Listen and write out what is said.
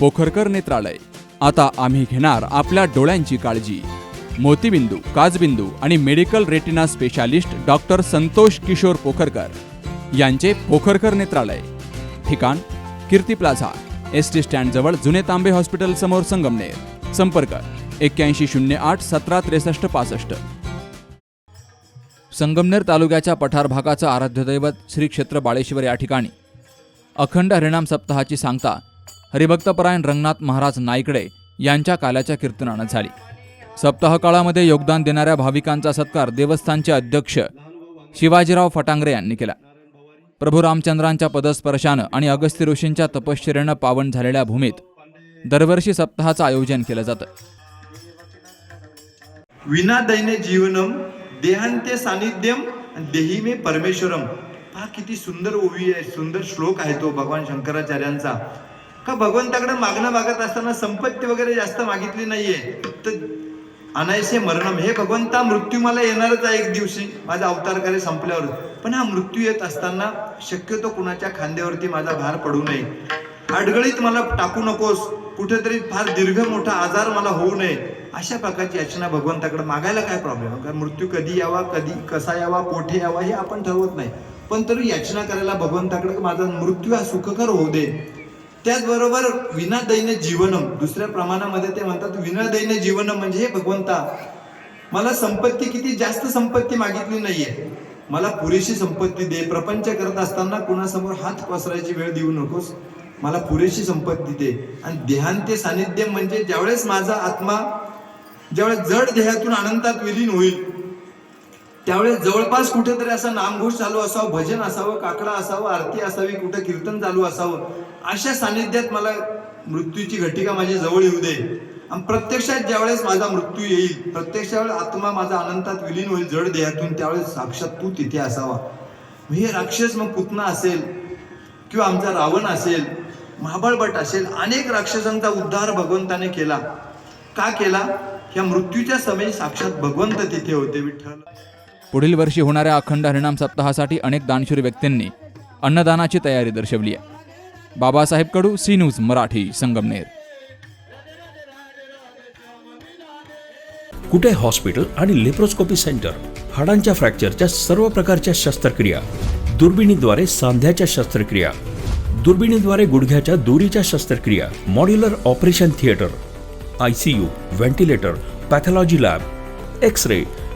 पोखरकर नेत्रालय. आता आम्ही घेणार आपल्या डोळ्यांची काळजी. मोतीबिंदू काजबिंदू आणि medical retina specialist doctor Santosh Kishor Pokharkar यांचे पोखरकर नेत्रालय. ठिकाण कीर्ती प्लाझा एस टी स्टँडजवळ जुने तांबे हॉस्पिटल समोर संगमनेर. संपर्क एक्क्याऐंशी शून्य आठ सतरा त्रेसष्ट पासष्ट. संगमनेर तालुक्याच्या पठार भागाचं आराध्यदैवत श्री क्षेत्र बाळेश्वर या ठिकाणी. अखंड हरिणाम सप्ताहाची सांगता हरिभक्तपरायण रंगनाथ महाराज नाईकडे यांच्या काल्याच्या कीर्तनानं झाली. सप्ताह काळामध्ये योगदान देणाऱ्या भाविकांचा सत्कार देवस्थानचे अध्यक्ष शिवाजीराव फटांगरे यांनी केला. प्रभू रामचंद्रांच्या पदस्पर्शानं आणि अगस्त्य ऋषींच्या तपश्चर्यानं पावन झालेल्या भूमीत दरवर्षी सप्ताहाचं आयोजन केलं जातं. विना दैन्य जीवनम देहांते सानिध्यम देही मे परमेश्वरम. हा किती सुंदर ओवी आहे सुंदर श्लोक आहे तो भगवान शंकराचार्यांचा. का भगवंताकडे मागणं मागत असताना संपत्ती वगैरे जास्त मागितली नाहीये? तर अनायसे मरणम. हे भगवंता मृत्यू मला येणारच आहे एक दिवशी. माझा अवतार कार्य संपल्यावर. पण हा मृत्यू येत असताना शक्यतो कुणाच्या खांद्यावरती माझा भार पडू नये. अडगळीत मला टाकू नकोस. कुठेतरी फार दीर्घ मोठा आजार मला होऊ नये. अशा प्रकारची याचना भगवंताकडे मागायला काय प्रॉब्लेम कारण मृत्यू कधी यावा कधी कसा यावा कोठे यावा हे आपण ठरवत नाही. पण तरी याचना करायला भगवंताकडे माझा मृत्यू हा सुखकर होऊ दे. त्याचबरोबर विना दैन्य जीवनम दुसऱ्या प्रमाणामध्ये ते म्हणतात विना दैन्य जीवनम म्हणजे हे भगवंता. मला संपत्ती किती जास्त संपत्ती मागितली नाहीये. मला पुरेशी संपत्ती दे. प्रपंच करत असताना कुणासमोर हात पसरायची वेळ देऊ नकोस. मला पुरेशी संपत्ती दे. आणि देहांते सानिध्य म्हणजे ज्यावेळेस माझा आत्मा ज्यावेळेस जड देहातून आनंदात विलीन होईल त्यावेळेस जवळपास कुठेतरी असा नामघोष चालू असावं भजन असावं काकडा असावं आरती असावी कुठं कीर्तन चालू असावं अशा सानिध्यात मला मृत्यूची घटिका माझ्या जवळ येऊ दे. आणि प्रत्यक्षात ज्यावेळेस माझा मृत्यू येईल प्रत्यक्षावेळेस आत्मा माझा अनंतात विलीन होईल जड देहातून त्यावेळेस साक्षात तू तिथे असावा. हे राक्षस मग पुतना असेल किंवा आमचा रावण असेल महाबळभट असेल अनेक राक्षसांचा उद्धार भगवंताने केला. का केला? ह्या मृत्यूच्या समय साक्षात भगवंत तिथे होते विठ्ठल. पुढील वर्षी होणाऱ्या अखंड हरिणाम सप्ताहासाठी अनेक दानशूर व्यक्तींनी अन्नदानाची तयारी दर्शवली आहे. Babasaheb Kadu C news Marathi Sangamner. Kute hospital आणि लेप्रोस्कोपी सेंटर? हाडांच्या फ्रॅक्चरच्या सर्व प्रकारच्या शस्त्रक्रिया. दुर्बिणीद्वारे सांध्याच्या शस्त्रक्रिया. दुर्बिणीद्वारे गुडघ्याच्या दोरीच्या शस्त्रक्रिया. Modular operation theatre. I C U ventilator pathology lab. X ray